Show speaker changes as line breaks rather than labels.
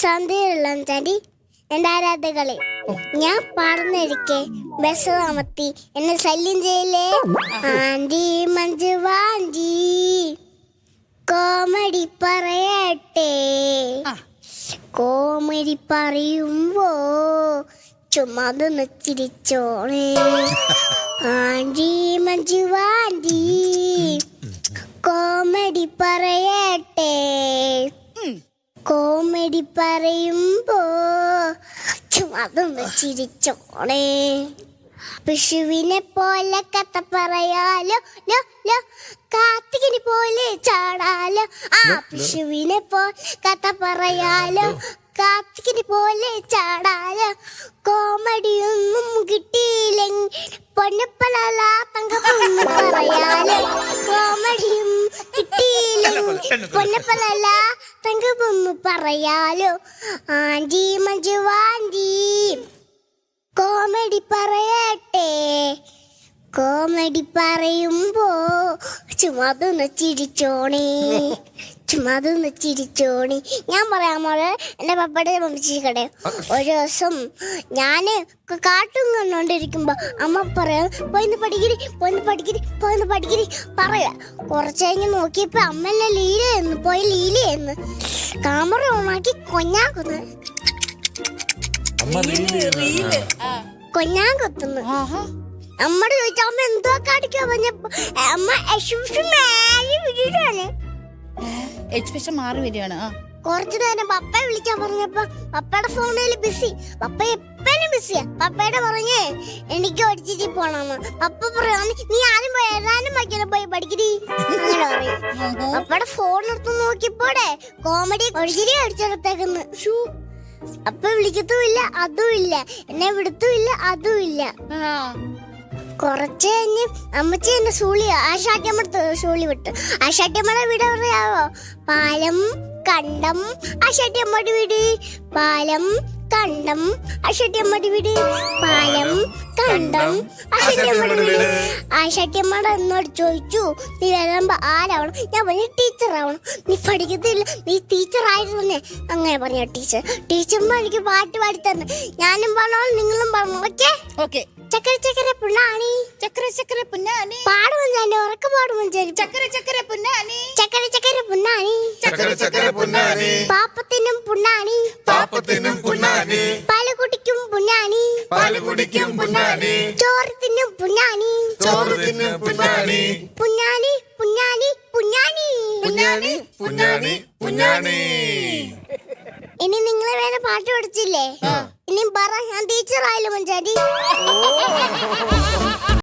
സന്ധ്യയുള്ള ചാണ്ടി എന്റെ ആരാധകളെ ഞാൻ പറഞ്ഞിരിക്കെ ബസ് അമർത്തി എന്നെ ശല്യം ചെയ്യില്ലേ ആന്റി മഞ്ജു വാന്റി കോമഡി പറയട്ടെ. കോമഡി പറയുമ്പോ ചുമതൊന്ന് ചിരിച്ചോളേ ആന്റി മഞ്ജു വാന്റി കോമഡി പറയട്ടെ
ഉം.
കോമഡി പറയുമ്പോ അതൊന്ന് ചിരിച്ചോണേ പിഷുവിനെ പോലെ കഥ പറയാലോ ലോ ലോ. കാർത്തികിനെ പോലെ ചാടാലോ. ആ പിഷുവിനെ പോലെ കഥ പറയാലോ. കാർത്തികിനെ പോലെ ചാടാലോ. കോമഡിയൊന്നും കിട്ടിയില്ലെങ്കിൽ പൊന്നപ്പലല്ല തങ്കപ്പൊന്ന് പറയാലോ. കോമഡിയും കിട്ടിയില്ലെങ്കിൽ തങ്ക പറയാലോ. Aunty Manju aunty. കോമഡി പറയട്ടെ. കോമഡി പറയുമ്പോ ചുമതൊന്ന് ചിരിച്ചോണേ. ചുമതൊന്ന് ചിരിച്ചോണി ഞാൻ പറയാൻ പോലെ എന്റെ പപ്പയുടെ മമ്മിച്ചിക്കടെ ഒരു ദിവസം ഞാൻ കാട്ടും കണ്ടോണ്ടിരിക്കുമ്പോ അമ്മ പറയാം പോയിന്ന് പഠിക്കിരി പോയിന്ന് പഠിക്കിരി പോയിന്ന് പഠിക്കിരി പറയാ. കുറച്ച് കഴിഞ്ഞ് നോക്കിയപ്പോ അമ്മല്ല ലീലയെന്ന് പോയി ലീലയെന്ന് ക്യാമറ ഓണാക്കി കൊഞ്ഞാക്കുന്നു
അമ്മ.
കൊഞ്ഞാൻ കൊത്തുന്നു
ആഹാ.
അമ്മട് ചോദിച്ചു അമ്മ എന്തോ കാണിക്കാൻ പറഞ്ഞപ്പോ അമ്മ മാരി വിട്ടിട്ടാണ്
എക്സ്പ്രഷൻ മാറി വരികയാണ്. ആ.
കുറച്ചു നേരം പപ്പയെ വിളിക്കാൻ പറഞ്ഞപ്പോ പപ്പയുടെ ഫോണിൽ ബിസി പപ്പ എപ്പോഴും ബിസിയാ പപ്പയുടെ പറഞ്ഞേ എനിക്ക് ഒടിച്ചിട്ട് പോണെന്ന്. പപ്പ പറയാ നീ ആരും പോയി ഏതാനും വയ്ക്കണം പോയി പഠിക്കടി. അങ്ങനെ പറയും. പപ്പയുടെ ഫോൺ എടുത്ത് നോക്കിപ്പോടെ കോമഡി ഒഴിച്ചിരി അടിച്ചെടുത്തേക്കുന്ന്. അപ്പ വിളിക്കത്തുമില്ല അതും ഇല്ല എന്നെ വിടത്തുമില്ല അതും ഇല്ല
ആ.
കുറച്ച് കഴിഞ്ഞ് അമ്മച്ചി എന്നെ സൂളി ആശാട്ടിയമ്മ സൂളി വിട്ട്. ആശാട്ടിയമ്മയുടെ വീട് പറയാവോ പാലം കണ്ടം. ആശാട്ടിയമ്മയുടെ വീട്? പാലം കണ്ടം. ആശാട്ടിയമ്മയുടെ വീട്? പാലം കണ്ടം. ആശാട്ടിയമ്മയുടെ എന്നോട് ചോദിച്ചു നീ വരുമ്പോ ആരാവണം? ഞാൻ പറഞ്ഞു ടീച്ചർ ആവണം. നീ പഠിക്കത്തില്ല. നീ ടീച്ചർ ആയിരുന്നേ. അങ്ങനെ പറഞ്ഞു ടീച്ചർ ടീച്ചർമാർ എനിക്ക് പാട്ട് പാടി തന്നെ. ഞാനും പറഞ്ഞോ നിങ്ങളും പറഞ്ഞു ഓക്കേ?
ഓക്കെ.
ചക്കര ചക്കര പുണ്ണാണി.
ചക്കര ചക്കര പുണ്ണാണി.
പാടും ഞാൻ ഉറക്ക പാടും ഞാൻ
ചക്കര ചക്കര പുന്നാനി
ചക്കര ചക്കര പുണ്ണാണി.
ചക്കര ചക്കര പുണ്ണാണി.
പാപ്പത്തിനും പുണ്ണാണി.
പാപ്പത്തിനും പുന്നാനി
പാൽ കുടിക്കും പുണ്ണാണി.
പാൽ കുടിക്കും പുന്നാനി
ചോറ് തിന്നും പുണ്ണാണി.
ചോറ് തിന്നും
പുണ്ണാണി. പുണ്ണാണി
പുന്നാനി പുന്നാനി പുന്നാനി
ഇനി നിങ്ങൾ വേറെ പാട്ട് പഠിച്ചില്ലേ? ഇനി പറ ഞാൻ ടീച്ചറായാലും മഞ്ചാരി